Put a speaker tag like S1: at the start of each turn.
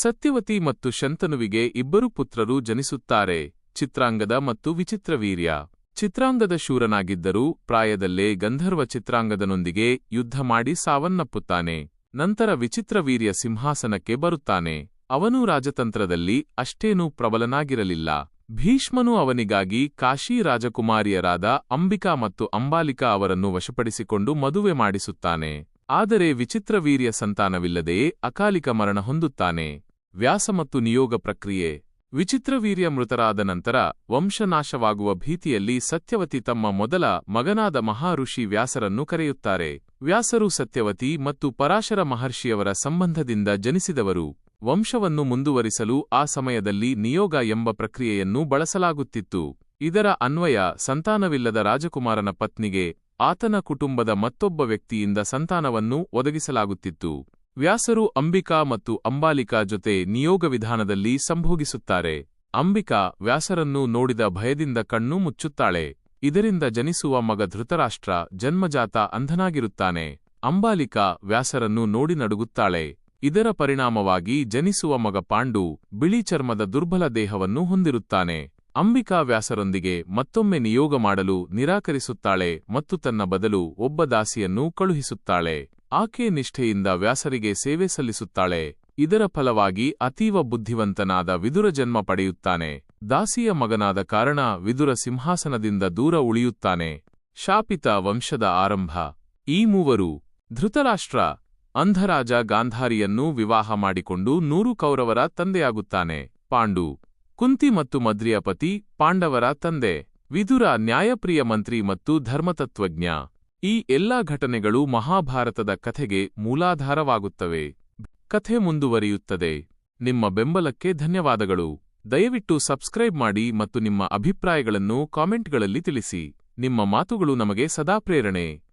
S1: ಸತ್ಯವತಿ ಮತ್ತು ಶಂತನುವಿಗೆ ಇಬ್ಬರು ಪುತ್ರರು ಜನಿಸುತ್ತಾರೆ, ಚಿತ್ರಾಂಗದ ಮತ್ತು ವಿಚಿತ್ರವೀರ್ಯ ಚಿತ್ರಾಂಗದ ಶೂರನಾಗಿದ್ದರೂ ಪ್ರಾಯದಲ್ಲೇ ಗಂಧರ್ವ ಚಿತ್ರಾಂಗದನೊಂದಿಗೆ ಯುದ್ಧ ಮಾಡಿ ಸಾವನ್ನಪ್ಪುತ್ತಾನೆ. ನಂತರ ವಿಚಿತ್ರವೀರ್ಯ ಸಿಂಹಾಸನಕ್ಕೆ ಬರುತ್ತಾನೆ. ಅವನೂ ರಾಜತಂತ್ರದಲ್ಲಿ ಅಷ್ಟೇನೂ ಪ್ರಬಲನಾಗಿರಲಿಲ್ಲ. ಭೀಷ್ಮನು ಅವನಿಗಾಗಿ ಕಾಶಿ ರಾಜಕುಮಾರಿಯರಾದ ಅಂಬಿಕಾ ಮತ್ತು ಅಂಬಾಲಿಕಾ ಅವರನ್ನು ವಶಪಡಿಸಿಕೊಂಡು ಮದುವೆ ಮಾಡಿಸುತ್ತಾನೆ. ಆದರೆ ವಿಚಿತ್ರವೀರ್ಯ ಸಂತಾನವಿಲ್ಲದೆಯೇ ಅಕಾಲಿಕ ಮರಣ ಹೊಂದುತ್ತಾನೆ. ವ್ಯಾಸ ಮತ್ತು ನಿಯೋಗ ಪ್ರಕ್ರಿಯೆ. ವಿಚಿತ್ರವೀರ್ಯ ಮೃತರಾದ ನಂತರ ವಂಶನಾಶವಾಗುವ ಭೀತಿಯಲ್ಲಿ ಸತ್ಯವತಿ ತಮ್ಮ ಮೊದಲ ಮಗನಾದ ಮಹಾಋಷಿ ವ್ಯಾಸರನ್ನು ಕರೆಯುತ್ತಾರೆ. ವ್ಯಾಸರು ಸತ್ಯವತಿ ಮತ್ತು ಪರಾಶರ ಮಹರ್ಷಿಯವರ ಸಂಬಂಧದಿಂದ ಜನಿಸಿದವರು. ವಂಶವನ್ನು ಮುಂದುವರಿಸಲು ಆ ಸಮಯದಲ್ಲಿ ನಿಯೋಗ ಎಂಬ ಪ್ರಕ್ರಿಯೆಯನ್ನು ಬಳಸಲಾಗುತ್ತಿತ್ತು. ಇದರ ಅನ್ವಯ ಸಂತಾನವಿಲ್ಲದ ರಾಜಕುಮಾರನ ಪತ್ನಿಗೆ, ಆತನ ಕುಟುಂಬದ ಮತ್ತೊಬ್ಬ ವ್ಯಕ್ತಿಯಿಂದ ಸಂತಾನವನ್ನು ಒದಗಿಸಲಾಗುತ್ತಿತ್ತು. ವ್ಯಾಸರು ಅಂಬಿಕಾ ಮತ್ತು ಅಂಬಾಲಿಕಾ ಜೊತೆ ನಿಯೋಗ ವಿಧಾನದಲ್ಲಿ ಸಂಭೋಗಿಸುತ್ತಾರೆ. ಅಂಬಿಕಾ ವ್ಯಾಸರನ್ನು ನೋಡಿದ ಭಯದಿಂದ ಕಣ್ಣು ಮುಚ್ಚುತ್ತಾಳೆ. ಇದರಿಂದ ಜನಿಸುವ ಮಗ ಧೃತರಾಷ್ಟ್ರ ಜನ್ಮಜಾತ ಅಂಧನಾಗಿರುತ್ತಾನೆ. ಅಂಬಾಲಿಕಾ ವ್ಯಾಸರನ್ನು ನೋಡಿ ನಡುಗುತ್ತಾಳೆ. ಇದರ ಪರಿಣಾಮವಾಗಿ ಜನಿಸುವ ಮಗ ಪಾಂಡು ಬಿಳಿ ಚರ್ಮದ ದುರ್ಬಲ ದೇಹವನ್ನು ಹೊಂದಿರುತ್ತಾನೆ. ಅಂಬಿಕಾ ವ್ಯಾಸರೊಂದಿಗೆ ಮತ್ತೊಮ್ಮೆ ನಿಯೋಗ ಮಾಡಲು ನಿರಾಕರಿಸುತ್ತಾಳೆ ಮತ್ತು ತನ್ನ ಬದಲು ಒಬ್ಬ ದಾಸಿಯನ್ನು ಕಳುಹಿಸುತ್ತಾಳೆ. ಆಕೆ ನಿಷ್ಠೆಯಿಂದ ವ್ಯಾಸರಿಗೆ ಸೇವೆ ಸಲ್ಲಿಸುತ್ತಾಳೆ. ಇದರ ಫಲವಾಗಿ ಅತೀವ ಬುದ್ಧಿವಂತನಾದ ವಿದುರ ಜನ್ಮ ಪಡೆಯುತ್ತಾನೆ. ದಾಸಿಯ ಮಗನಾದ ಕಾರಣ ವಿದುರ ಸಿಂಹಾಸನದಿಂದ ದೂರ ಉಳಿಯುತ್ತಾನೆ. ಶಾಪಿತ ವಂಶದ ಆರಂಭ. ಈ ಮೂವರು ಧೃತರಾಷ್ಟ್ರ ಅಂಧರಾಜ ಗಾಂಧಾರಿಯನ್ನು ವಿವಾಹ ಮಾಡಿಕೊಂಡು ನೂರು ಕೌರವರ ತಂದೆಯಾಗುತ್ತಾನೆ. ಪಾಂಡು. ಕುಂತಿ ಮತ್ತು ಮದ್ರಿಯ ಪತಿ, ಪಾಂಡವರ ತಂದೆ. ವಿದುರ ನ್ಯಾಯಪ್ರಿಯ ಮಂತ್ರಿ ಮತ್ತು ಧರ್ಮತತ್ವಜ್ಞ. ಈ ಎಲ್ಲಾ ಘಟನೆಗಳು ಮಹಾಭಾರತದ ಕಥೆಗೆ ಮೂಲಾಧಾರವಾಗುತ್ತವೆ. ಕಥೆ ಮುಂದುವರಿಯುತ್ತದೆ. ನಿಮ್ಮ ಬೆಂಬಲಕ್ಕೆ ಧನ್ಯವಾದಗಳು. ದಯವಿಟ್ಟು ಸಬ್ಸ್ಕ್ರೈಬ್ ಮಾಡಿ ಮತ್ತು ನಿಮ್ಮ ಅಭಿಪ್ರಾಯಗಳನ್ನು ಕಾಮೆಂಟ್ಗಳಲ್ಲಿ ತಿಳಿಸಿ. ನಿಮ್ಮ ಮಾತುಗಳು ನಮಗೆ ಸದಾ ಪ್ರೇರಣೆ.